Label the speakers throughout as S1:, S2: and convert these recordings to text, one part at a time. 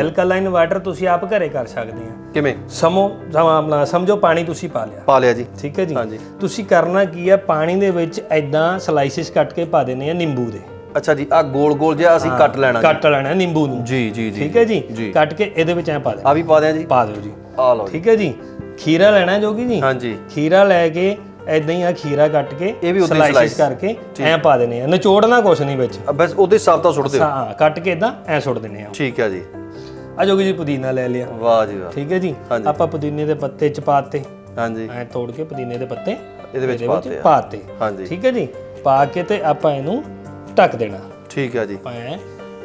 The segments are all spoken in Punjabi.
S1: ਐਲਕਲਾਈਨ ਵਾਟਰ ਤੁਸੀਂ ਆਪ ਘਰੇ ਕਰ ਸਕਦੇ ਆ।
S2: ਕਿਵੇਂ?
S1: ਸਮੋ ਆਪਣਾ ਸਮਝੋ ਪਾਣੀ ਤੁਸੀਂ ਪਾ ਲਿਆ।
S2: ਪਾ ਲਿਆ ਜੀ।
S1: ਠੀਕ ਹੈ ਜੀ?
S2: ਹਾਂਜੀ।
S1: ਤੁਸੀਂ ਕਰਨਾ ਕੀ ਹੈ ਪਾਣੀ ਦੇ ਵਿੱਚ ਐਦਾਂ ਸਲਾਈਸਿਸ ਕੱਟ ਕੇ ਪਾ ਦੇਣੇ ਆ ਨਿੰਬੂ ਦੇ।
S2: ਅੱਛਾ ਜੀ ਆ ਗੋਲ ਗੋਲ ਜਿਹਾ ਅਸੀਂ ਕੱਟ ਲੈਣਾ
S1: ਕੱਟ ਲੈਣਾ ਨਿੰਬੂ ਨੂੰ।
S2: ਜੀ ਜੀ ਜੀ।
S1: ਠੀਕ ਹੈ ਜੀ। ਕੱਟ ਕੇ ਇਹਦੇ ਵਿੱਚ ਐ ਪਾ ਦੇ
S2: ਆ ਵੀ ਪਾ ਦਿਆਂ ਜੀ।
S1: ਪਾ ਦਿਓ ਜੀ।
S2: ਆ ਲਓ
S1: ਠੀਕ ਹੈ ਜੀ? ਖੀਰਾ ਲੈਣਾ ਜੋਗੀ ਜੀ?
S2: ਹਾਂਜੀ।
S1: ਖੀਰਾ ਲੈ ਕੇ ਐਦਾਂ ਹੀ ਆ ਖੀਰਾ ਕੱਟ ਕੇ
S2: ਇਹ ਵੀ ਉੱਦਾਂ ਹੀ
S1: ਸਲਾਈਸਿਸ ਕਰਕੇ ਐ ਪਾ ਦੇਣੇ ਆ। ਨਿਚੋੜਨਾ ਕੁਛ ਨਹੀਂ ਵਿੱਚ।
S2: ਆ ਬਸ ਉਹਦੇ ਹਿਸਾਬ ਤਾਂ ਸੁੱਟ ਦਿਓ
S1: ਹਾਂ ਕੱਟ ਕੇ ਇਦਾਂ ਐ ਸੁੱਟ ਦੇਣੇ ਆ।
S2: ਠੀਕ ਹੈ ਜੀ।
S1: ਆ ਜੀ ਪੁਦੀਨਾ ਲੈ ਲਿਆ।
S2: ਵਾਹ ਜੀ ਵਾਹ।
S1: ਠੀਕ ਹੈ ਜੀ?
S2: ਹਾਂਜੀ।
S1: ਆਪਾਂ ਪੁਦੀਨੇ ਦੇ ਪੱਤੇ ਚ ਪਾਤੇ।
S2: ਹਾਂਜੀ।
S1: ਐ ਤੋੜ ਕੇ ਪੁਦੀਨੇ ਦੇ ਪੱਤੇ
S2: ਇਹਦੇ ਵਿੱਚ ਪਾਤੇ ਆ। ਹਾਂਜੀ।
S1: ਠੀਕ ਹੈ ਜੀ? ਪਾ ਕੇ ਤੇ ਆਪਾਂ ਇਹਨੂੰ ਢੱਕ ਦੇਣਾ।
S2: ਠੀਕ ਹੈ ਜੀ।
S1: ਆਪਾਂ ਐ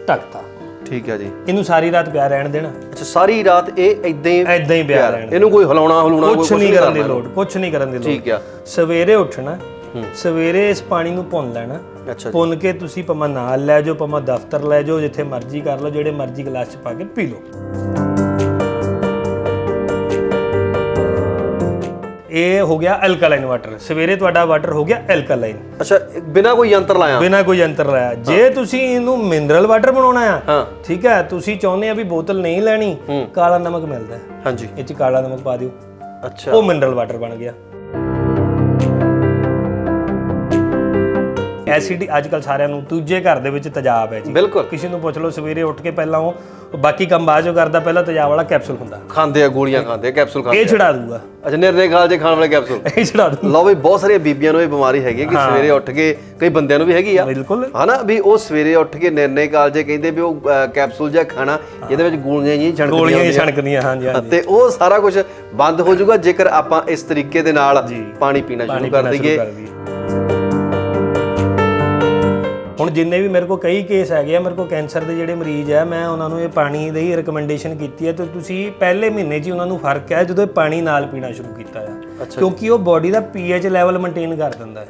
S1: ਢੱਕਤਾ।
S2: ਠੀਕ ਹੈ ਜੀ।
S1: ਇਹਨੂੰ ਸਾਰੀ ਰਾਤ ਪਿਆ ਰਹਿਣ ਦੇਣਾ।
S2: ਅੱਛਾ ਸਾਰੀ ਰਾਤ ਇਹ ਇਦਾਂ ਹੀ
S1: ਐਦਾਂ ਹੀ ਪਿਆ ਰਹਿਣ
S2: ਇਹਨੂੰ ਕੋਈ ਹਿਲਾਉਣਾ ਹਲੂਣਾ
S1: ਕੁਛ ਨਹੀਂ ਕਰਨ ਦੀ ਲੋੜ ਕੁਛ ਨਹੀਂ ਕਰਨ ਦੀ ਲੋੜ।
S2: ਠੀਕ ਆ।
S1: ਸਵੇਰੇ ਉੱਠਣਾ। ਸਵੇਰੇ ਇਸ ਪਾਣੀ ਨੂੰ ਭੁੰਨ ਲੈਣਾ।
S2: ਅੱਛਾ
S1: ਭੁੰਨ ਕੇ ਤੁਸੀਂ ਪਮਾ ਨਾਲ ਲੈ ਜਾਓ ਪਮਾ ਦਫ਼ਤਰ ਲੈ ਜਾਓ ਜਿੱਥੇ ਮਰਜ਼ੀ ਕਰ ਲਓ ਜਿਹੜੇ ਮਰਜ਼ੀ ਗਲਾਸ 'ਚ ਪਾ ਕੇ ਪੀ ਲਓ। ਇਹ ਹੋ ਗਿਆ ਐਲਕਲਾਈਨ ਵਾਟਰ ਸਵੇਰੇ ਤੁਹਾਡਾ ਵਾਟਰ ਹੋ ਗਿਆ ਐਲਕਲਾਈਨ
S2: ਅੱਛਾ ਬਿਨਾ ਕੋਈ ਯੰਤਰ ਲਾਇਆ?
S1: ਬਿਨਾ ਕੋਈ ਯੰਤਰ ਲਾਇਆ। ਜੇ ਤੁਸੀਂ ਇਹਨੂੰ ਮਿਨਰਲ ਵਾਟਰ ਬਣਾਉਣਾ ਆ
S2: ਹਾਂ।
S1: ਠੀਕ ਹੈ ਤੁਸੀਂ ਚਾਹੁੰਦੇ ਆ ਵੀ ਬੋਤਲ ਨਹੀਂ ਲੈਣੀ ਕਾਲਾ ਨਮਕ ਮਿਲਦਾ। ਹੈ
S2: ਹਾਂਜੀ।
S1: ਇਹ 'ਚ ਕਾਲਾ ਨਮਕ ਪਾ ਦਿਓ।
S2: ਅੱਛਾ।
S1: ਉਹ ਮਿਨਰਲ ਵਾਟਰ ਬਣ ਗਿਆ। ਐਸਿਡ ਅੱਜ ਕੱਲ ਸਾਰਿਆਂ ਨੂੰ ਦੂਜੇ ਘਰ ਦੇ ਵਿੱਚ ਤੇਜ਼ਾਬ ਹੈ ਜੀ।
S2: ਬਿਲਕੁਲ।
S1: ਕਿਸੇ ਨੂੰ ਪੁੱਛ ਲਓ ਸਵੇਰੇ ਉੱਠ ਕੇ ਪਹਿਲਾਂ ਉਹ ਬਾਕੀ ਕੰਮ ਬਾਅਦ ਕਰਦਾ ਪਹਿਲਾਂ ਤੇਜ਼ਾਬ ਵਾਲਾ ਕੈਪਸੂਲ ਹੁੰਦਾ।
S2: ਖਾਂਦੇ ਆ ਗੋਲੀਆਂ ਖਾਂਦੇ ਆ ਕੈਪਸੂਲ ਖਾਂਦੇ
S1: ਇਹ ਛਡਾ ਦੂਗਾ।
S2: ਅੱਛਾ ਨਿਰਨੇ ਖਾਲ ਜੇ ਖਾਣ ਵਾਲੇ ਕੈਪਸੂਲ।
S1: ਇਹ ਛਡਾ ਦੂ
S2: ਲਓ ਵੀ ਬਹੁਤ ਸਾਰੀਆਂ ਬੀਬੀਆਂ ਨੂੰ ਇਹ ਬਿਮਾਰੀ ਹੈਗੀ ਕਿ ਸਵੇਰੇ ਉੱਠ ਕੇ ਕਈ ਬੰਦਿਆਂ ਨੂੰ ਵੀ ਹੈਗੀ ਆ।
S1: ਬਿਲਕੁਲ।
S2: ਹਨਾ ਵੀ ਉਹ ਸਵੇਰੇ ਉੱਠ ਕੇ ਨਿਰਨੇ ਕਾਲਜੇ ਕਹਿੰਦੇ ਵੀ ਉਹ ਕੈਪਸੂਲ ਜਿਹਾ ਖਾਣਾ ਜਿਹਦੇ ਵਿੱਚ ਗੋਲੀਆਂ ਜਿਹੀਆਂ ਛਣਕਦੀਆਂ
S1: ਗੋਲੀਆਂ ਹੀ। ਛਣਕਦੀਆਂ ਹਾਂਜੀ ਹਾਂਜੀ।
S2: ਤੇ ਉਹ ਸਾਰਾ ਕੁਝ ਬੰਦ ਹੋ ਜਾਊਗਾ ਜੇਕਰ ਆਪਾਂ ਇਸ ਤਰੀਕੇ ਦੇ ਨਾਲ
S1: ਜੀ।
S2: ਪਾਣੀ ਪੀਣਾ ਸ਼ੁਰੂ ਕਰ ਦਈਏ।
S1: ਹੁਣ ਜਿੰਨੇ ਵੀ ਮੇਰੇ ਕੋਲ ਕਈ ਕੇਸ ਹੈਗੇ ਆ ਮੇਰੇ ਕੋਲ ਕੈਂਸਰ ਦੇ ਜਿਹੜੇ ਮਰੀਜ਼ ਆ ਮੈਂ ਉਹਨਾਂ ਨੂੰ ਇਹ ਪਾਣੀ ਦੀ ਰეკਮੈਂਡੇਸ਼ਨ ਕੀਤੀ ਹੈ ਤੇ ਤੁਸੀਂ ਪਹਿਲੇ ਮਹੀਨੇ 'ਚ ਹੀ ਉਹਨਾਂ ਨੂੰ ਫ਼ਰਕ ਹੈ ਜਦੋਂ ਇਹ ਪਾਣੀ ਨਾਲ ਪੀਣਾ ਸ਼ੁਰੂ ਕੀਤਾ ਆ। ਕਿਉਂਕਿ ਉਹ ਬਾਡੀ ਦਾ ਪੀਐਚ ਲੈਵਲ ਮੇਨਟੇਨ ਕਰ ਦਿੰਦਾ ਹੈ।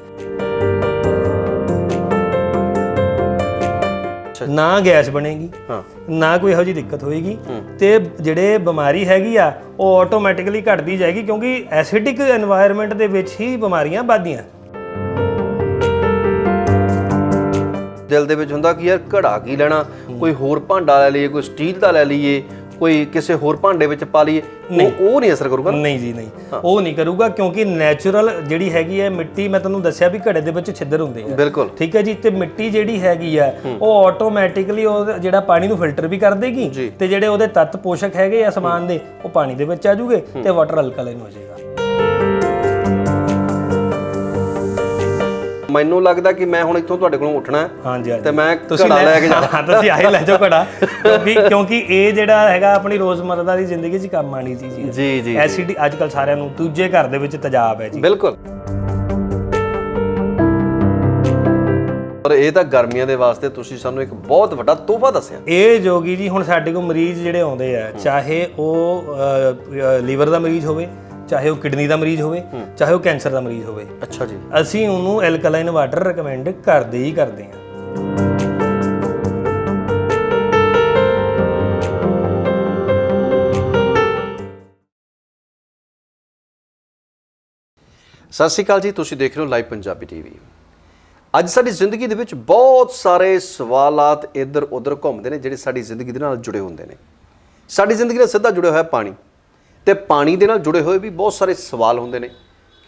S1: ਨਾ ਗੈਸ ਬਣੇਗੀ
S2: ਹਾਂ।
S1: ਨਾ ਕੋਈ ਇਹੋ ਜੀ ਦਿੱਕਤ ਹੋਏਗੀ ਤੇ ਜਿਹੜੇ ਬਿਮਾਰੀ ਹੈਗੀ ਆ ਉਹ ਆਟੋਮੈਟਿਕਲੀ ਘਟਦੀ ਜਾਏਗੀ ਕਿਉਂਕਿ ਐਸਿਡਿਕ এনवायरमेंट ਦੇ ਵਿੱਚ ਹੀ ਬਿਮਾਰੀਆਂ ਵੱਧਦੀਆਂ।
S2: ਦਿਲ ਦੇ ਵਿੱਚ ਹੁੰਦਾ ਕਿ ਯਾਰ ਘੜਾ ਕੀ ਲੈਣਾ? ਕੋਈ ਹੋਰ ਭਾਂਡਾ ਲੈ ਲਈਏ ਕੋਈ ਸਟੀਲ ਦਾ ਲੈ ਲਈਏ ਕੋਈ ਕਿਸੇ ਹੋਰ ਭਾਂਡੇ ਵਿੱਚ ਪਾ ਲਈਏ। ਉਹ ਉਹ ਨਹੀਂ ਅਸਰ ਕਰੂਗਾ
S1: ਨਹੀਂ ਜੀ ਨਹੀਂ। ਉਹ ਨਹੀਂ ਕਰੂਗਾ ਕਿਉਂਕਿ ਨੈਚੁਰਲ ਜਿਹੜੀ ਹੈਗੀ ਹੈ ਮਿੱਟੀ ਮੈਂ ਤੁਹਾਨੂੰ ਦੱਸਿਆ ਵੀ ਘੜੇ ਦੇ ਵਿੱਚ ਛਿੱਦਰ ਹੁੰਦੇ ਆ।
S2: ਬਿਲਕੁਲ।
S1: ਠੀਕ ਹੈ ਜੀ? ਤੇ ਮਿੱਟੀ ਜਿਹੜੀ ਹੈਗੀ ਆ ਉਹ ਆਟੋਮੈਟਿਕਲੀ ਉਹ ਜਿਹੜਾ ਪਾਣੀ ਨੂੰ ਫਿਲਟਰ ਵੀ ਕਰ ਦੇਗੀ ਤੇ ਜਿਹੜੇ ਉਹਦੇ ਤੱਤ ਪੋਸ਼ਕ ਹੈਗੇ ਆ ਸਮਾਨ ਦੇ ਉਹ ਪਾਣੀ ਦੇ ਵਿੱਚ ਆ ਜੂਗੇ ਤੇ ਵਾਟਰ ਅਲਕਲਾਈਨ ਹੋ ਜਾਏਗਾ।
S2: ਮੈਨੂੰ ਲੱਗਦਾ ਕਿ ਮੈਂ ਹੁਣ ਇੱਥੋਂ ਤੁਹਾਡੇ ਕੋਲੋਂ ਉੱਠਣਾ ਹੈ
S1: ਹਾਂਜੀ
S2: ਤੇ ਮੈਂ
S1: ਤੁਸੀਂ
S2: ਘੜਾ ਲੈ ਕੇ ਜਾਣਾ।
S1: ਹਾਂ ਤੁਸੀਂ ਆਹੀ ਲੈ ਜਾਓ ਘੜਾ। ਕਿਉਂਕਿ ਕਿਉਂਕਿ ਇਹ ਜਿਹੜਾ ਹੈਗਾ ਆਪਣੀ ਰੋਜ਼ਮਰਰਾ ਦੀ ਜ਼ਿੰਦਗੀ 'ਚ ਕੰਮ ਆਣੀ ਚੀਜ਼ ਹੈ।
S2: ਜੀ ਜੀ
S1: ਐਸਿਡ ਅੱਜ ਕੱਲ ਸਾਰਿਆਂ ਨੂੰ ਦੂਜੇ ਘਰ ਦੇ ਵਿੱਚ ਤੇਜ਼ਾਬ ਹੈ ਜੀ।
S2: ਬਿਲਕੁਲ। ਪਰ ਇਹ ਤਾਂ ਗਰਮੀਆਂ ਦੇ ਵਾਸਤੇ ਤੁਸੀਂ ਸਾਨੂੰ ਇੱਕ ਬਹੁਤ ਵੱਡਾ ਤੋਹਫਾ ਦੱਸਿਆ।
S1: ਇਹ ਜੋਗੀ ਜੀ ਹੁਣ ਸਾਡੇ ਕੋਲ ਮਰੀਜ਼ ਜਿਹੜੇ ਆਉਂਦੇ ਆ ਚਾਹੇ ਉਹ ਲੀਵਰ ਦਾ ਮਰੀਜ਼ ਹੋਵੇ ਚਾਹੇ ਉਹ ਕਿਡਨੀ ਦਾ ਮਰੀਜ਼ ਹੋਵੇ ਚਾਹੇ ਉਹ ਕੈਂਸਰ ਦਾ ਮਰੀਜ਼ ਹੋਵੇ।
S2: ਅੱਛਾ ਜੀ।
S1: ਅਸੀਂ ਉਹਨੂੰ ਐਲਕਲਾਈਨ ਵਾਟਰ ਰეკਮੈਂਡ ਕਰਦੇ ਹੀ ਕਰਦੇ ਹਾਂ।
S2: ਸਤਿ ਸ਼੍ਰੀ ਅਕਾਲ ਜੀ ਤੁਸੀਂ ਦੇਖ ਰਹੇ ਹੋ ਲਾਈਵ ਪੰਜਾਬੀ ਟੀਵੀ। ਅੱਜ ਸਾਡੀ ਜ਼ਿੰਦਗੀ ਦੇ ਵਿੱਚ ਬਹੁਤ ਸਾਰੇ ਸਵਾਲਾਤ ਇੱਧਰ ਉੱਧਰ ਘੁੰਮਦੇ ਨੇ ਜਿਹੜੇ ਸਾਡੀ ਜ਼ਿੰਦਗੀ ਦੇ ਨਾਲ ਜੁੜੇ ਹੁੰਦੇ ਨੇ। ਸਾਡੀ ਜ਼ਿੰਦਗੀ ਨਾਲ ਸਿੱਧਾ ਜੁੜਿਆ ਹੋਇਆ ਪਾਣੀ। ਤੇ ਪਾਣੀ ਦੇ ਨਾਲ ਜੁੜੇ ਹੋਏ ਵੀ ਬਹੁਤ ਸਾਰੇ ਸਵਾਲ ਹੁੰਦੇ ਨੇ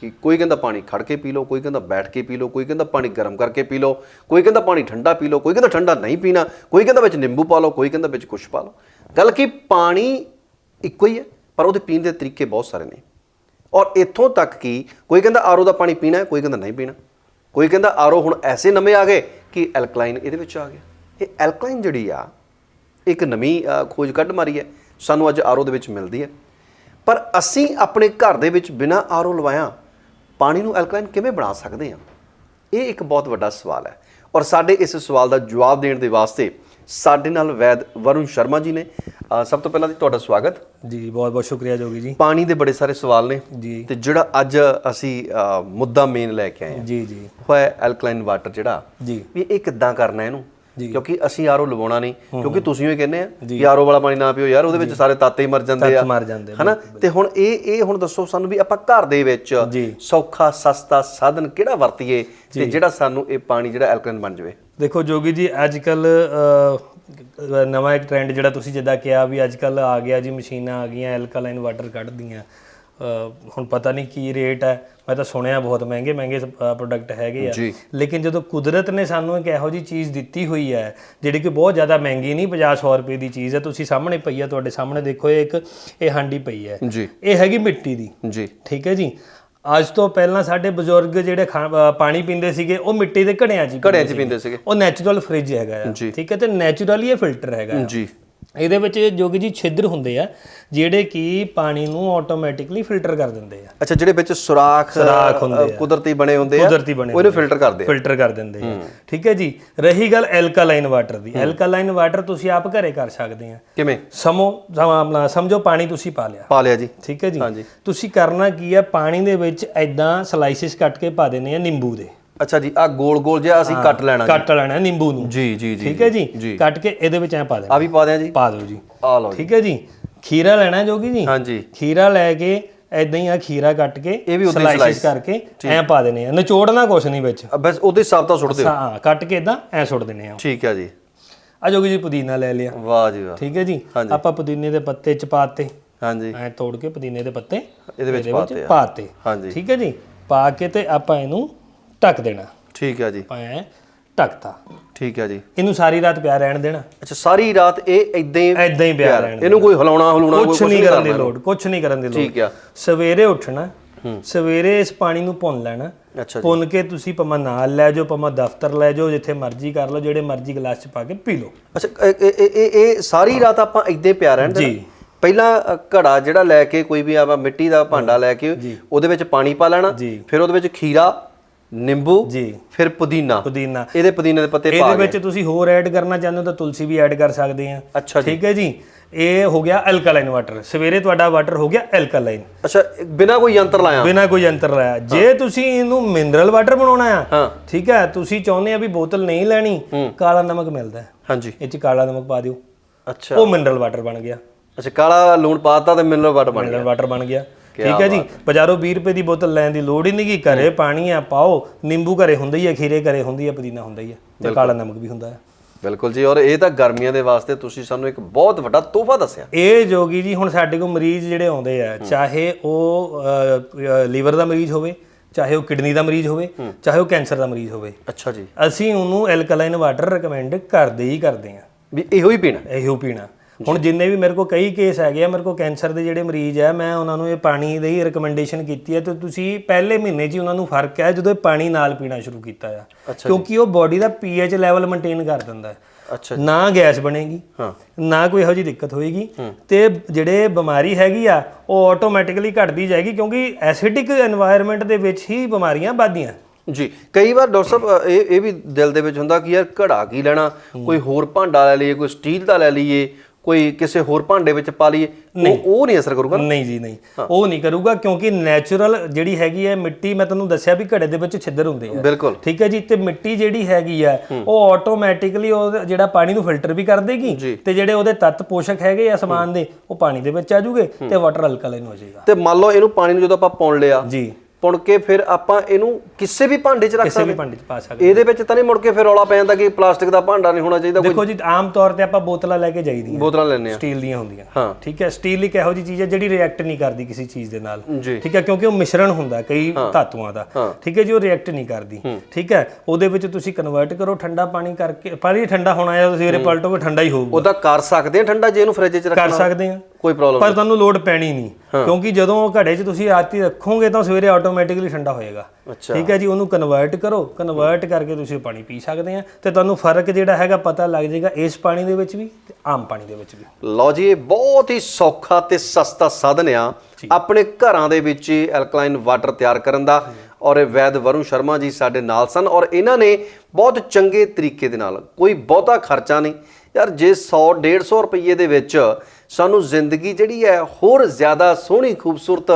S2: ਕਿ ਕੋਈ ਕਹਿੰਦਾ ਪਾਣੀ ਖੜ ਕੇ ਪੀ ਲਓ ਕੋਈ ਕਹਿੰਦਾ ਬੈਠ ਕੇ ਪੀ ਲਓ ਕੋਈ ਕਹਿੰਦਾ ਪਾਣੀ ਗਰਮ ਕਰਕੇ ਪੀ ਲਓ ਕੋਈ ਕਹਿੰਦਾ ਪਾਣੀ ਠੰਡਾ ਪੀ ਲਓ ਕੋਈ ਕਹਿੰਦਾ ਠੰਡਾ ਨਹੀਂ ਪੀਣਾ ਕੋਈ ਕਹਿੰਦਾ ਵਿੱਚ ਨਿੰਬੂ ਪਾ ਲਓ ਕੋਈ ਕਹਿੰਦਾ ਵਿੱਚ ਕੁਛ ਪਾ ਲਓ ਗੱਲ ਕੀ ਪਾਣੀ ਇੱਕੋ ਹੀ ਹੈ ਪਰ ਉਹਦੇ ਪੀਣ ਦੇ ਤਰੀਕੇ ਬਹੁਤ ਸਾਰੇ ਨੇ ਔਰ ਇੱਥੋਂ ਤੱਕ ਕਿ ਕੋਈ ਕਹਿੰਦਾ ਆਰਓ ਦਾ ਪਾਣੀ ਪੀਣਾ ਹੈ ਕੋਈ ਕਹਿੰਦਾ ਨਹੀਂ ਪੀਣਾ ਕੋਈ ਕਹਿੰਦਾ ਆਰਓ ਹੁਣ ਐਸੇ ਨਵੇਂ ਆ ਗਏ ਕਿ ਐਲਕਲਾਈਨ ਇਹਦੇ ਵਿੱਚ ਆ ਗਿਆ ਇਹ ਐਲਕਲਾਈਨ ਜਿਹੜੀ ਆ ਇੱਕ ਨਵੀਂ ਖੋਜ ਕੱਢ ਮਾਰੀ ਹੈ ਸਾਨੂੰ ਅੱਜ ਆਰਓ ਦੇ ਵਿੱਚ ਮਿਲਦੀ ਹੈ ਪਰ ਅਸੀਂ ਆਪਣੇ ਘਰ ਦੇ ਵਿੱਚ ਬਿਨਾ ਆਰਓ ਲਵਾਇਆ ਪਾਣੀ ਨੂੰ ਐਲਕਲਾਈਨ ਕਿਵੇਂ ਬਣਾ ਸਕਦੇ ਹਾਂ? ਇਹ ਇੱਕ ਬਹੁਤ ਵੱਡਾ ਸਵਾਲ ਹੈ ਔਰ ਸਾਡੇ ਇਸ ਸਵਾਲ ਦਾ ਜਵਾਬ ਦੇਣ ਦੇ ਵਾਸਤੇ ਸਾਡੇ ਨਾਲ ਵੈਦ ਵਰੁਣ ਸ਼ਰਮਾ ਜੀ ਨੇ। ਸਭ ਤੋਂ ਪਹਿਲਾਂ ਜੀ ਤੁਹਾਡਾ ਸਵਾਗਤ।
S1: ਜੀ ਬਹੁਤ ਬਹੁਤ ਸ਼ੁਕਰੀਆ ਜੋਗੀ ਜੀ।
S2: ਪਾਣੀ ਦੇ ਬੜੇ ਸਾਰੇ ਸਵਾਲ ਨੇ
S1: ਜੀ।
S2: ਤੇ ਜਿਹੜਾ ਅੱਜ ਅਸੀਂ ਮੁੱਦਾ ਮੇਨ ਲੈ ਕੇ ਆਏ ਹਾਂ।
S1: ਜੀ ਜੀ।
S2: ਉਹ ਹੈ ਐਲਕਲਾਈਨ ਵਾਟਰ ਜਿਹੜਾ
S1: ਜੀ।
S2: ਵੀ ਇਹ ਕਿੱਦਾਂ ਕਰਨਾ ਇਹਨੂੰ? ਕਿਉਂਕਿ ਅਸੀਂ ਆਰਓ ਲਵਾਉਣਾ ਨਹੀਂ। ਕਿਉਂਕਿ ਤੁਸੀਂ ਹੀ ਕਹਿੰਦੇ ਆ ਕਿ ਆਰਓ ਵਾਲਾ ਪਾਣੀ ਨਾ ਪੀਓ ਯਾਰ ਉਹਦੇ ਵਿੱਚ ਸਾਰੇ ਤਾਤੇ ਹੀ ਮਰ ਜਾਂਦੇ ਆ।
S1: ਮਰ ਜਾਂਦੇ
S2: ਹਨਾ? ਤੇ ਹੁਣ ਇਹ ਇਹ ਹੁਣ ਦੱਸੋ ਸਾਨੂੰ ਵੀ ਆਪਾਂ ਘਰ ਦੇ ਵਿੱਚ। ਸੌਖਾ ਸਸਤਾ ਸਾਧਨ ਕਿਹੜਾ ਵਰਤੀਏ ਤੇ ਜਿਹੜਾ ਸਾਨੂੰ ਇਹ ਪਾਣੀ ਜਿਹੜਾ ਐਲਕਲਾਈਨ ਬਣ ਜਾਵੇ?
S1: ਦੇਖੋ ਜੋਗੀ ਜੀ ਅੱਜ ਕੱਲ ਨਵਾਂ ਇੱਕ ਟ੍ਰੈਂਡ ਜਿਹੜਾ ਤੁਸੀਂ ਜਿੱਦਾਂ ਕਿਹਾ ਵੀ ਅੱਜ ਕੱਲ ਆ ਗਿਆ ਜੀ ਮਸ਼ੀਨਾਂ ਆ ਗਈਆਂ ਐਲਕਲਾਈਨ ਵਾਟਰ ਕੱਢਦੀਆਂ ਹੁਣ ਪਤਾ ਨਹੀਂ ਕੀ ਰੇਟ ਹੈ। ਮੈਂ ਤਾਂ ਸੁਣਿਆ ਬਹੁਤ ਮਹਿੰਗੇ ਮਹਿੰਗੇ ਪ੍ਰੋਡਕਟ ਹੈਗੇ ਆ। ਲੇਕਿਨ ਜਦੋਂ ਕੁਦਰਤ ਨੇ ਸਾਨੂੰ ਇੱਕ ਇਹੋ ਜੀ ਚੀਜ਼ ਦਿੱਤੀ ਹੋਈ ਹੈ ਜਿਹੜੀ ਕਿ ਬਹੁਤ ਜ਼ਿਆਦਾ ਮਹਿੰਗੀ ਨਹੀਂ 50 100 ਰੁਪਏ ਦੀ ਚੀਜ਼ ਹੈ ਤੁਸੀਂ ਸਾਹਮਣੇ ਪਈ ਹੈ ਤੁਹਾਡੇ ਸਾਹਮਣੇ ਦੇਖੋ ਇਹ ਇੱਕ ਇਹ ਹਾਂਡੀ ਪਈ ਹੈ। ਇਹ ਹੈਗੀ ਮਿੱਟੀ ਦੀ।
S2: ਜੀ।
S1: ਠੀਕ ਹੈ ਜੀ? ਅੱਜ ਤੋਂ ਪਹਿਲਾਂ ਸਾਡੇ ਬਜ਼ੁਰਗ ਜਿਹੜੇ ਪਾਣੀ ਪੀਂਦੇ ਸੀਗੇ ਉਹ ਮਿੱਟੀ ਦੇ ਘੜਿਆਂ 'ਚ
S2: ਘੜਿਆਂ 'ਚ ਪੀਂਦੇ ਸੀਗੇ।
S1: ਉਹ ਨੈਚੁਰਲ ਫ੍ਰਿਜ ਹੈਗਾ ਆ। ਠੀਕ ਹੈ? ਤੇ ਨੈਚੁਰਲੀ ਇਹ ਫਿਲਟਰ ਹੈਗਾ ਆ।
S2: ਜੀ।
S1: ਇਹਦੇ ਵਿੱਚ ਜੋਗੀ ਜੀ ਛਿੱਦਰ ਹੁੰਦੇ ਆ ਜਿਹੜੇ ਕਿ ਪਾਣੀ ਨੂੰ ਆਟੋਮੈਟਿਕਲੀ ਫਿਲਟਰ ਕਰ ਦਿੰਦੇ ਆ।
S2: ਅੱਛਾ ਜਿਹੜੇ ਵਿੱਚ ਸੁਰਾਖ
S1: ਸੁਰਾਖ ਹੁੰਦੇ
S2: ਅ, ਕੁਦਰਤੀ ਬਣੇ ਹੁੰਦੇ ਆ
S1: ਕੁਦਰਤੀ ਬਣੇ
S2: ਉਹਨੂੰ ਫਿਲਟਰ ਕਰਦੇ ਆ।
S1: ਫਿਲਟਰ ਕਰ ਦਿੰਦੇ ਆ। ਠੀਕ ਹੈ ਜੀ? ਰਹੀ ਗੱਲ ਐਲਕਾਲਾਈਨ ਵਾਟਰ ਦੀ। ਐਲਕਾਲਾਈਨ ਵਾਟਰ ਤੁਸੀਂ ਆਪ ਘਰੇ ਕਰ ਸਕਦੇ ਆ।
S2: ਕਿਵੇਂ?
S1: ਸਮੋ ਸਮ- ਸਮਝੋ ਪਾਣੀ ਤੁਸੀਂ ਪਾ ਲਿਆ।
S2: ਪਾ ਲਿਆ ਜੀ।
S1: ਠੀਕ ਹੈ ਜੀ?
S2: ਹਾਂਜੀ।
S1: ਤੁਸੀਂ ਕਰਨਾ ਕੀ ਹੈ ਪਾਣੀ ਦੇ ਵਿੱਚ ਐਦਾਂ ਸਲਾਈਸਿਸ ਕੱਟ ਕੇ ਪਾ ਦੇਣੇ ਆ ਨਿੰਬੂ ਦੇ।
S2: ਅੱਛਾ ਜੀ ਆ ਗੋਲ ਗੋਲ ਜਿਹਾ ਅਸੀਂ ਕੱਟ ਲੈਣਾ
S1: ਕੱਟ ਲੈਣਾ ਨਿੰਬੂ ਨੂੰ।
S2: ਜੀ ਜੀ ਜੀ
S1: ਠੀਕ ਹੈ
S2: ਜੀ?
S1: ਜੀ। ਕੱਟ ਕੇ ਇਹਦੇ ਵਿੱਚ ਐ ਪਾ ਦੇਣਾ।
S2: ਆ ਵੀ ਪਾ ਦਿਆਂ ਜੀ।
S1: ਪਾ ਦਿਓ ਜੀ।
S2: ਆ ਲਓ ਜੀ।
S1: ਠੀਕ ਹੈ ਜੀ? ਖੀਰਾ ਲੈਣਾ ਜੋਗੀ ਜੀ?
S2: ਹਾਂਜੀ।
S1: ਖੀਰਾ ਲੈ ਕੇ ਐਦਾਂ ਹੀ ਆ ਖੀਰਾ ਕੱਟ ਕੇ
S2: ਇਹ ਵੀ ਉੱਦਾਂ
S1: slices ਕਰਕੇ ਐ ਪਾ ਦੇਣੇ ਆ। ਨਿਚੋੜਨਾ ਕੁਛ ਨਹੀਂ ਵਿੱਚ।
S2: ਬਸ ਉਹਦੇ ਹਿਸਾਬ ਤਾਂ ਸੁੱਟ ਦਿਓ
S1: ਹਾਂ ਕੱਟ ਕੇ ਇਦਾਂ ਐ ਸੁੱਟ ਦੇਣੇ ਆ।
S2: ਠੀਕ ਹੈ ਜੀ।
S1: ਆ ਜੋਗੀ ਜੀ ਪੁਦੀਨਾ ਲੈ ਲਿਆ।
S2: ਵਾਹ ਜੀ ਵਾਹ।
S1: ਠੀਕ ਹੈ ਜੀ? ਆਪਾਂ ਪੁਦੀਨੇ ਦੇ ਪੱਤੇ ਚ ਪਾਤੇ।
S2: ਹਾਂਜੀ।
S1: ਐ ਤੋੜ ਕੇ ਪੁਦੀਨੇ ਦੇ ਪੱਤੇ
S2: ਇਹਦੇ ਵਿੱਚ ਪਾਤੇ
S1: ਪਾਤੇ।
S2: ਹਾਂਜੀ।
S1: ਠੀਕ ਹੈ ਜੀ? ਪਾ ਕੇ ਤੇ ਆਪਾਂ ਇਹਨੂੰ ਢੱਕ ਦੇਣਾ।
S2: ਠੀਕ ਹੈ ਜੀ।
S1: ਐ ਢੱਕਤਾ।
S2: ਠੀਕ ਹੈ ਜੀ।
S1: ਇਹਨੂੰ ਸਾਰੀ ਰਾਤ ਪਿਆ ਰਹਿਣ ਦੇਣਾ।
S2: ਅੱਛਾ ਸਾਰੀ ਰਾਤ ਇਹ ਇਦਾਂ ਹੀ
S1: ਐਦਾਂ ਹੀ ਪਿਆ ਰਹਿਣ
S2: ਇਹਨੂੰ ਕੋਈ ਹਿਲਾਉਣਾ ਕੋਈ
S1: ਕੁਛ ਨਹੀਂ ਕਰਨ ਦੀ ਲੋੜ ਕੁਛ ਨਹੀਂ ਕਰਨ ਦੀ ਲੋੜ।
S2: ਠੀਕ ਆ।
S1: ਸਵੇਰੇ ਉੱਠਣਾ ਸਵੇਰੇ ਇਸ ਪਾਣੀ ਨੂੰ ਭੁੰਨ ਲੈਣਾ। ਭੁੰਨ ਕੇ ਤੁਸੀਂ ਪਮਾ ਨਾਲ ਲੈ ਜਾਓ ਪਮਾ ਦਫ਼ਤਰ ਲੈ ਜਾਓ ਜਿੱਥੇ ਮਰਜ਼ੀ ਕਰ ਲਓ ਜਿਹੜੇ ਮਰਜ਼ੀ ਗਲਾਸ ਚ ਪਾ ਕੇ ਪੀ ਲਓ।
S2: ਅੱਛਾ ਇਹ ਇਹ- ਸਾਰੀ ਰਾਤ ਆਪਾਂ ਇਦਾਂ ਹੀ ਪਿਆ ਰਹਿਣ ਦੇਣਾ?
S1: ਜੀ।
S2: ਪਹਿਲਾਂ ਘੜਾ ਜਿਹੜਾ ਲੈ ਕੇ ਕੋਈ ਵੀ ਆਪਾਂ ਮਿੱਟੀ ਦਾ ਭਾਂਡਾ ਲੈ ਕੇ ਉਹਦੇ ਵਿੱਚ ਪਾਣੀ ਪਾ ਲੈਣਾ। ਫਿਰ ਉਹਦੇ ਵਿੱਚ ਖੀਰਾ ਨਿੰਬੂ
S1: ਜੀ।
S2: ਫਿਰ ਪੁਦੀਨਾ।
S1: ਪੁਦੀਨਾ।
S2: ਇਹਦੇ ਪੁਦੀਨੇ ਦੇ ਪੱਤੇ ਪਾ
S1: ਇਹਦੇ ਵਿੱਚ ਤੁਸੀਂ ਹੋਰ ਐਡ ਕਰਨਾ ਚਾਹੁੰਦੇ ਹੋ ਤਾਂ ਤੁਲਸੀ ਵੀ ਐਡ ਕਰ ਸਕਦੇ ਆ।
S2: ਅੱਛਾ
S1: ਠੀਕ ਹੈ ਜੀ। ਇਹ ਹੋ ਗਿਆ ਐਲਕਲਾਈਨ ਵਾਟਰ ਸਵੇਰੇ ਤੁਹਾਡਾ ਵਾਟਰ ਹੋ ਗਿਆ ਐਲਕਲਾਈਨ
S2: ਅੱਛਾ ਬਿਨਾ ਕੋਈ ਯੰਤਰ ਲਾਇਆ?
S1: ਬਿਨਾ ਕੋਈ ਯੰਤਰ ਲਾਇਆ। ਜੇ ਤੁਸੀਂ ਇਹਨੂੰ ਮਿਨਰਲ ਵਾਟਰ ਬਣਾਉਣਾ ਆ
S2: ਹਾਂ।
S1: ਠੀਕ ਹੈ ਤੁਸੀਂ ਚਾਹੁੰਦੇ ਆ ਵੀ ਬੋਤਲ ਨਹੀਂ ਲੈਣੀ ਕਾਲਾ ਨਮਕ ਮਿਲਦਾ
S2: ਹਾਂਜੀ।
S1: ਇਹ ਚ ਕਾਲਾ ਨਮਕ ਪਾ ਦਿਓ।
S2: ਅੱਛਾ।
S1: ਉਹ ਮਿਨਰਲ ਵਾਟਰ ਬਣ ਗਿਆ।
S2: ਅੱਛਾ ਕਾਲਾ ਲੂਣ ਪਾਤਾ ਤੇ ਮਿਨਰਲ ਵਾਟਰ ਬਣ ਗਿਆ।
S1: ਮਿਨਰਲ ਵਾਟਰ ਬਣ ਗਿਆ। ਠੀਕ ਹੈ ਜੀ? ਬਾਜ਼ਾਰੋਂ 20 ਰੁਪਏ ਦੀ ਬੋਤਲ ਲੈਣ ਦੀ ਲੋੜ ਹੀ ਨਹੀਂ ਗੀ ਘਰੇ ਪਾਣੀ ਆ ਪਾਓ। ਨਿੰਬੂ ਘਰੇ ਹੁੰਦਾ ਹੀ ਆ ਖੀਰੇ ਘਰੇ ਹੁੰਦੀ ਆ ਪੁਦੀਨਾ ਹੁੰਦਾ ਹੀ ਆ। ਤੇ ਕਾਲਾ ਨਮਕ ਵੀ ਹੁੰਦਾ ਹੈ
S2: ਬਿਲਕੁਲ ਜੀ ਔਰ ਇਹ ਤਾਂ ਗਰਮੀਆਂ ਦੇ ਵਾਸਤੇ ਤੁਸੀਂ ਸਾਨੂੰ ਇੱਕ ਬਹੁਤ ਵੱਡਾ ਤੋਹਫਾ ਦੱਸਿਆ।
S1: ਇਹ ਜੋਗੀ ਜੀ ਹੁਣ ਸਾਡੇ ਕੋਲ ਮਰੀਜ਼ ਜਿਹੜੇ ਆਉਂਦੇ ਆ ਚਾਹੇ ਉਹ ਲੀਵਰ ਦਾ ਮਰੀਜ਼ ਹੋਵੇ ਚਾਹੇ ਉਹ ਕਿਡਨੀ ਦਾ ਮਰੀਜ਼ ਹੋਵੇ ਚਾਹੇ ਉਹ ਕੈਂਸਰ ਦਾ ਮਰੀਜ਼ ਹੋਵੇ।
S2: ਅੱਛਾ ਜੀ।
S1: ਅਸੀਂ ਉਹਨੂੰ ਐਲਕਲਾਈਨ ਵਾਟਰ ਰეკਮੈਂਡ ਕਰਦੇ ਹੀ ਕਰਦੇ ਆ।
S2: ਵੀ ਇਹੋ ਹੀ ਪੀਣਾ।
S1: ਇਹੋ ਪੀਣਾ। ਹੁਣ ਜਿੰਨੇ ਵੀ ਮੇਰੇ ਕੋਲ ਕਈ ਕੇਸ ਹੈਗੇ ਆ ਮੇਰੇ ਕੋਲ ਕੈਂਸਰ ਦੇ ਜਿਹੜੇ ਮਰੀਜ਼ ਆ ਮੈਂ ਉਹਨਾਂ ਨੂੰ ਇਹ ਪਾਣੀ ਦੀ ਰეკਮੈਂਡੇਸ਼ਨ ਕੀਤੀ ਹੈ ਤੇ ਤੁਸੀਂ ਪਹਿਲੇ ਮਹੀਨੇ 'ਚ ਉਹਨਾਂ ਨੂੰ ਫ਼ਰਕ ਹੈ ਜਦੋਂ ਇਹ ਪਾਣੀ ਨਾਲ ਪੀਣਾ ਸ਼ੁਰੂ ਕੀਤਾ ਆ। ਕਿਉਂਕਿ ਉਹ ਬਾਡੀ ਦਾ ਪੀਐਚ ਲੈਵਲ ਮੇਨਟੇਨ ਕਰ ਦਿੰਦਾ
S2: ਅੱਛਾ
S1: ਨਾ ਗੈਸ ਬਣੇਗੀ
S2: ਹਾਂ।
S1: ਨਾ ਕੋਈ ਇਹੋ ਦਿੱਕਤ ਹੋਏਗੀ ਤੇ ਜਿਹੜੇ ਬਿਮਾਰੀ ਹੈਗੀ ਆ ਉਹ ਆਟੋਮੈਟਿਕਲੀ ਘਟਦੀ ਜਾਏਗੀ ਕਿਉਂਕਿ ਐਸਿਡਿਕ এনवायरमेंट ਦੇ ਵਿੱਚ ਹੀ ਬਿਮਾਰੀਆਂ ਵੱਧਦੀਆਂ।
S2: ਜੀ ਕਈ ਵਾਰ ਡਾਕਟਰ ਸਾਹਿਬ ਇਹ ਇਹ ਵੀ ਦਿਲ ਦੇ ਵਿੱਚ ਹੁੰਦਾ ਕਿ ਯਾਰ ਘੜਾ ਕੀ ਲੈਣਾ? ਕੋਈ ਹੋਰ ਭਾਂਡਾ ਲੈ ਲਈਏ ਕੋਈ ਸਟੀਲ ਦਾ ਲੈ ਲਈਏ ਕੋਈ ਕਿਸੇ ਹੋਰ ਭਾਂਡੇ ਵਿੱਚ ਪਾ ਲਈਏ ਉਹ ਉਹ ਨਹੀਂ ਅਸਰ ਕਰੂਗਾ?
S1: ਨਹੀਂ ਜੀ ਨਹੀਂ। ਉਹ ਨਹੀਂ ਕਰੂਗਾ ਕਿਉਂਕਿ ਨੈਚੁਰਲ ਜਿਹੜੀ ਹੈਗੀ ਹੈ ਮਿੱਟੀ ਮੈਂ ਤੁਹਾਨੂੰ ਦੱਸਿਆ ਵੀ ਘੜੇ ਦੇ ਵਿੱਚ ਛਿੱਦਰ ਹੁੰਦੇ ਆ।
S2: ਬਿਲਕੁਲ।
S1: ਠੀਕ ਹੈ ਜੀ ਤੇ ਮਿੱਟੀ ਜਿਹੜੀ ਹੈਗੀ ਆ ਉਹ ਆਟੋਮੈਟਿਕਲੀ ਉਹ ਜਿਹੜਾ ਪਾਣੀ ਨੂੰ ਫਿਲਟਰ ਵੀ ਕਰ ਦੇਗੀ ਤੇ ਜਿਹੜੇ ਉਹਦੇ ਤੱਤ ਪੋਸ਼ਕ ਹੈਗੇ ਆ ਸਮਾਨ ਦੇ ਉਹ ਪਾਣੀ ਦੇ ਵਿੱਚ ਆ ਜੂਗੇ ਤੇ ਵਾਟਰ ਅਲਕਲਾਈਨ ਹੋ ਜਾਏਗਾ।
S2: ਤੇ ਮੰਨ ਲਓ ਇਹਨੂੰ ਪਾਣੀ ਨੂੰ ਜਦੋਂ ਆਪਾਂ ਪੁਣ ਲਿਆ
S1: ਜੀ।
S2: ਪੁਣ ਕੇ ਫਿਰ ਆਪਾਂ ਇਹਨੂੰ ਕਿਸੇ ਵੀ ਭਾਂਡੇ 'ਚ ਰੱਖ
S1: ਕਿਸੇ ਵੀ
S2: ਸਕਦੇ।
S1: ਭਾਂਡੇ 'ਚ ਪਾ ਸਕਦੇ।
S2: ਇਹਦੇ ਵਿੱਚ ਤਾਂ ਨਹੀਂ ਮੁੜ ਕੇ ਫਿਰ ਰੌਲਾ ਪੈ ਜਾਂਦਾ ਕਿ ਪਲਾਸਟਿਕ ਦਾ ਭਾਂਡਾ ਨਹੀਂ ਹੋਣਾ ਚਾਹੀਦਾ
S1: ਦੇਖੋ ਜੀ ਆਮ ਤੌਰ ਤੇ ਆਪਾਂ ਬੋਤਲਾਂ ਲੈ ਕੇ ਜਾਈਦੀਆਂ।
S2: ਬੋਤਲਾਂ ਲੈਣੇ ਆ
S1: ਸਟੀਲ ਦੀਆਂ ਹੁੰਦੀਆਂ।
S2: ਹਾਂ।
S1: ਠੀਕ ਹੈ ਸਟੀਲ ਇੱਕ ਇਹੋ ਜਿਹੀ ਚੀਜ਼ ਹੈ ਜਿਹੜੀ ਰਿਐਕਟ ਨਹੀਂ ਕਰਦੀ ਕਿਸੇ ਚੀਜ਼ ਦੇ ਨਾਲ।
S2: ਜੀ।
S1: ਠੀਕ ਹੈ ਕਿਉਂਕਿ ਉਹ ਮਿਸ਼ਰਣ ਹੁੰਦਾ ਕਈ ਧਾਤੂਆਂ ਦਾ। ਠੀਕ ਹੈ ਜੀ ਉਹ ਰਿਐਕਟ ਨਹੀਂ ਕਰਦੀ। ਠੀਕ ਹੈ ਉਹਦੇ ਵਿੱਚ ਤੁਸੀਂ ਕਨਵਰਟ ਕਰੋ ਠੰਡਾ ਪਾਣੀ ਕਰਕੇ ਪਾਣੀ ਠੰਡਾ ਹੋਣਾ ਹੈ ਤੁਸੀਂ ਸਵੇਰੇ ਪਲਟੋਗੇ ਠੰਡਾ ਹੀ ਹੋਊਗਾ।
S2: ਉਹਦਾ ਕਰ ਸਕਦੇ ਆ ਠੰਡਾ ਜੇ ਇਹਨੂੰ ਫ੍ਰਿਜ 'ਚ
S1: ਕਰ
S2: ਰੱਖਣਾ।
S1: ਸਕਦੇ ਆ
S2: ਕੋਈ ਪ੍ਰੋਬਲਮ
S1: ਪਰ ਤੁਹਾਨੂੰ ਲੋਡ ਪੈਣੀ ਨਹੀਂ। ਕਿਉਂਕਿ ਜਦੋਂ ਉਹ ਘੜੇ 'ਚ ਤੁਸੀਂ ਰਾਤੀ ਰੱਖੋਗੇ ਤਾਂ ਸਵੇਰੇ ਆਟੋਮੈਟਿਕਲੀ ਠੰਡਾ ਹੋਏਗਾ। ਠੀਕ ਹੈ ਜੀ? ਉਹਨੂੰ ਕਨਵਰਟ ਕਰੋ। ਕਨਵਰਟ ਕਰਕੇ ਤੁਸੀਂ ਪਾਣੀ ਪੀ ਸਕਦੇ ਆ ਤੇ ਤੁਹਾਨੂੰ ਫ਼ਰਕ ਜਿਹੜਾ ਹੈਗਾ ਪਤਾ ਲੱਗ ਜਾਏਗਾ ਇਸ ਪਾਣੀ ਦੇ ਵਿੱਚ ਵੀ ਤੇ ਆਮ ਪਾਣੀ ਦੇ ਵਿੱਚ ਵੀ।
S2: ਲਓ ਜੀ ਇਹ ਬਹੁਤ ਹੀ ਸੌਖਾ ਤੇ ਸਸਤਾ ਸਾਧਨ ਆ ਆਪਣੇ ਘਰਾਂ ਦੇ ਵਿੱਚ ਐਲਕਲਾਈਨ ਵਾਟਰ ਤਿਆਰ ਕਰਨ ਦਾ। ਔਰ ਇਹ ਵੈਦ ਵਰੁਣ ਸ਼ਰਮਾ ਜੀ ਸਾਡੇ ਨਾਲ ਸਨ ਔਰ ਇਹਨਾਂ ਨੇ ਬਹੁਤ ਚੰਗੇ ਤਰੀਕੇ ਦੇ ਨਾਲ ਕੋਈ ਬਹੁਤਾ ਖਰਚਾ ਨਹੀਂ। ਯਾਰ ਜੇ 100 150 ਰੁਪਏ ਦੇ ਵਿੱਚ ਸਾਨੂੰ ਜ਼ਿੰਦਗੀ ਜਿਹੜੀ ਹੈ ਹੋਰ ਜ਼ਿਆਦਾ ਸੋਹਣੀ ਖੂਬਸੂਰਤ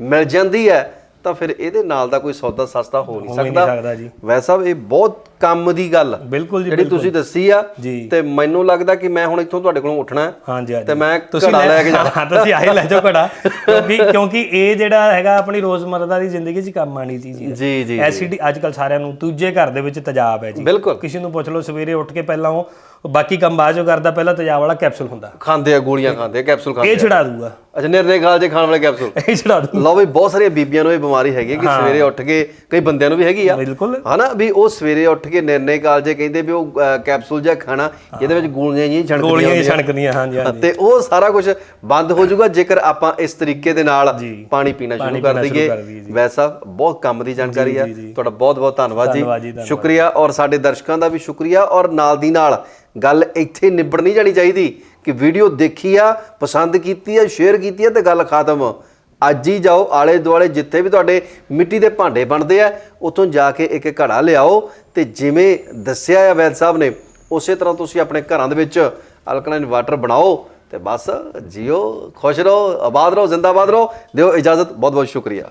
S2: ਮਿਲ ਜਾਂਦੀ ਹੈ ਤਾਂ ਫਿਰ ਇਹਦੇ ਨਾਲ ਦਾ ਕੋਈ ਸੌਦਾ ਸਸਤਾ ਹੋ ਨਹੀਂ ਸਕਦਾ। ਵੈਸਾ ਇਹ ਬਹੁਤ ਕੰਮ ਦੀ ਗੱਲ। ਆ।
S1: ਬਿਲਕੁਲ ਜੀ
S2: ਜਿਹੜੀ ਤੁਸੀਂ ਦੱਸੀ ਆ। ਤੇ ਮੈਨੂੰ ਲੱਗਦਾ ਕਿ ਮੈਂ ਹੁਣ ਇੱਥੋਂ ਤੁਹਾਡੇ ਕੋਲੋਂ ਉੱਠਣਾ ਹੈ ਤੇ ਮੈਂ
S1: ਤੁਸੀਂ
S2: ਘੜਾ ਲੈ ਕੇ ਜਾਣਾ।
S1: ਤੁਸੀਂ ਆਹੀ ਲੈ ਜਾਓ ਘੜਾ। ਕਿਉਂਕਿ ਕਿਉਂਕਿ ਇਹ ਜਿਹੜਾ ਹੈਗਾ ਆਪਣੀ ਰੋਜ਼ਮਰਰਾ ਦੀ ਜ਼ਿੰਦਗੀ 'ਚ ਕੰਮ ਆਣੀ ਚੀਜ਼ ਹੈ।
S2: ਜੀ ਜੀ
S1: ਐਸਿਡ ਅੱਜ ਕੱਲ ਸਾਰਿਆਂ ਨੂੰ ਦੂਜੇ ਘਰ ਦੇ ਵਿੱਚ ਤੇਜ਼ਾਬ ਹੈ ਜੀ।
S2: ਬਿਲਕੁਲ।
S1: ਕਿਸੇ ਨੂੰ ਪੁੱਛ ਲਓ ਸਵੇਰੇ ਉੱਠ ਕੇ ਪਹਿਲਾਂ ਉਹ ਬਾਕੀ ਕੰਮ ਬਾਅਦ ਚੋਂ ਕਰਦਾ ਪਹਿਲਾਂ ਤੇਜ਼ਾਬ ਵਾਲਾ ਕੈਪਸੂਲ ਹੁੰਦਾ।
S2: ਖਾਂਦੇ ਆ ਗੋਲੀਆਂ ਖਾਂਦੇ ਆ ਕੈਪਸੂਲ ਖਾਂਦੇ
S1: ਇਹ
S2: ਆ।
S1: ਛਡਾ ਦੂਗਾ।
S2: ਅੱਛਾ ਨਿਰਨੇ ਖਾਲ ਜੇ ਖਾਣ ਵਾਲੇ ਕੈਪਸੂਲ।
S1: ਇਹ ਛਡਾ ਦੂ
S2: ਲਓ ਵੀ ਬਹੁਤ ਸਾਰੀਆਂ ਬੀਬੀਆਂ ਨੂੰ ਇਹ ਬਿਮਾਰੀ ਹੈਗੀ ਕਿ ਸਵੇਰੇ ਉੱਠ ਕੇ ਕਈ ਬੰਦਿਆਂ ਨੂੰ ਵੀ ਹੈਗੀ ਆ।
S1: ਬਿਲਕੁਲ।
S2: ਹਨਾ ਵੀ ਉਹ ਸਵੇਰੇ ਉੱਠ ਕੇ ਨਿਰਨੇ ਕਾਲ ਜੇ ਕਹਿੰਦੇ ਵੀ ਉਹ ਅਹ, ਕੈਪਸੂਲ ਜਿਹਾ ਖਾਣਾ ਜਿਹਦੇ ਵਿੱਚ ਗੋਲੀਆਂ ਜਿਹੀਆਂ ਛਣਕਦੀਆਂ
S1: ਗੋਲੀਆਂ ਹੀ
S2: ਹੁੰਦੀਆਂ।
S1: ਛਣਕਦੀਆਂ ਹਾਂਜੀ ਹਾਂਜੀ।
S2: ਤੇ ਉਹ ਸਾਰਾ ਕੁਝ ਬੰਦ ਹੋ ਜਾਊਗਾ ਜੇਕਰ ਆਪਾਂ ਇਸ ਤਰੀਕੇ ਦੇ ਨਾਲ
S1: ਜੀ।
S2: ਪਾਣੀ ਪੀਣਾ ਸ਼ੁਰੂ ਕਰ
S1: ਪੀਣਾ ਸ਼ੁਰੂ
S2: ਦਈਏ
S1: ਕਰ ਦਈਏ ਜੀ।
S2: ਵੈਸਾ ਬਹੁਤ ਕੰਮ ਦੀ ਜਾਣਕਾਰੀ ਆ।
S1: ਜੀ, ਜੀ।
S2: ਤੁਹਾਡਾ ਬਹੁਤ ਬਹੁਤ ਧੰਨਵਾਦ
S1: ਧੰਨਵਾਦ ਜੀ,
S2: ਜੀ
S1: ਧੰਨਵਾਦ।
S2: ਸ਼ੁਕਰੀਆ ਔਰ ਸਾਡੇ ਦਰਸ਼ਕਾਂ ਦਾ ਵੀ ਸ਼ੁਕਰੀਆ ਔਰ ਨਾਲ ਦੀ ਨਾਲ ਗੱਲ ਇੱਥੇ ਨਿਬੜ ਨਹੀਂ ਜਾਣੀ ਚਾਹੀਦੀ ਕਿ ਵੀਡੀਓ ਦੇਖੀ ਆ, ਪਸੰਦ ਕੀਤੀ ਆ ਸ਼ੇਅਰ ਕੀਤੀ ਆ ਤੇ ਗੱਲ ਖਤਮ। ਅੱਜ ਹੀ ਜਾਓ, ਆਲੇ ਦੁਆਲੇ ਜਿੱਥੇ ਵੀ ਤੁਹਾਡੇ ਮਿੱਟੀ ਦੇ ਭਾਂਡੇ ਬਣਦੇ ਆ, ਉੱਥੋਂ ਜਾ ਕੇ ਇੱਕ ਘੜਾ ਲਿਆਓ ਤੇ ਜਿਵੇਂ ਦੱਸਿਆ ਆ ਵੈਦ ਸਾਹਿਬ ਨੇ, ਉਸੇ ਤਰ੍ਹਾਂ ਤੁਸੀਂ ਆਪਣੇ ਘਰਾਂ ਦੇ ਵਿੱਚ ਅਲਕਲਾਈਨ ਵਾਟਰ ਬਣਾਓ ਤੇ ਬਸ ਜੀਓ, ਖੁਸ਼ ਰਹੋ, ਆਬਾਦ ਰਹੋ, ਜ਼ਿੰਦਾਬਾਦ ਰਹੋ, ਦਿਓ ਇਜਾਜ਼ਤ ਬਹੁਤ ਬਹੁਤ ਸ਼ੁਕਰੀਆ।